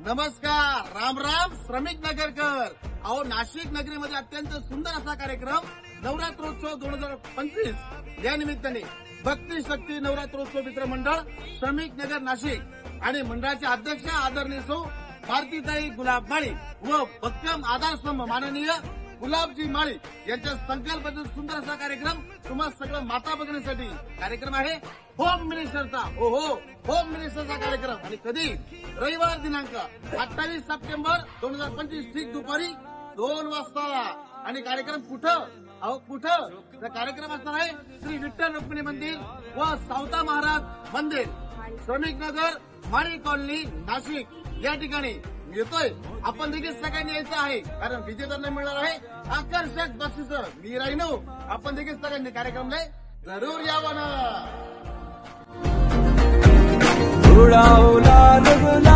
नमस्कार राम राम श्रमिक नगरकर. अहो नाशिक नगरीमध्ये अत्यंत सुंदर असा कार्यक्रम नवरात्रोत्सव दोन हजार पंचवीस. या निमित्ताने भक्ती शक्ती नवरात्रोत्सव मित्र मंडळ श्रमिक नगर नाशिक आणि मंडळाचे अध्यक्ष आदरणीय सौ भारतीताई गुलाब माळी व भक्कम आधारस्तंभ माननीय गुलाबजी माळी यांच्या संकल्पनेतून सुंदर असा कार्यक्रम तुम्हाला सगळं माता बघण्यासाठी. कार्यक्रम आहे होम मिनिस्टरचा. हो हो होम मिनिस्टरचा कार्यक्रम. आणि कधी? रविवार दिनांक अठ्ठावीस सप्टेंबर दोन हजार पंचवीस ठीक दुपारी दोन वाजता. आणि कार्यक्रम कुठं? अहो कुठं? तर कार्यक्रम असणार आहे श्री विठ्ठल रुक्मिणी मंदिर व सावता महाराज मंदिर. श्रमिक नगर माळी कॉलनी नाशिक. या ठिकाणी येतोय. आपण देखील सगळ्यांनी यायचं आहे. कारण विजेत्यांना मिळणार आहे आकर्षक बक्षीस. मी राहिनो आपण देखील सगळ्यांनी कार्यक्रमला जरूर यावं ना. live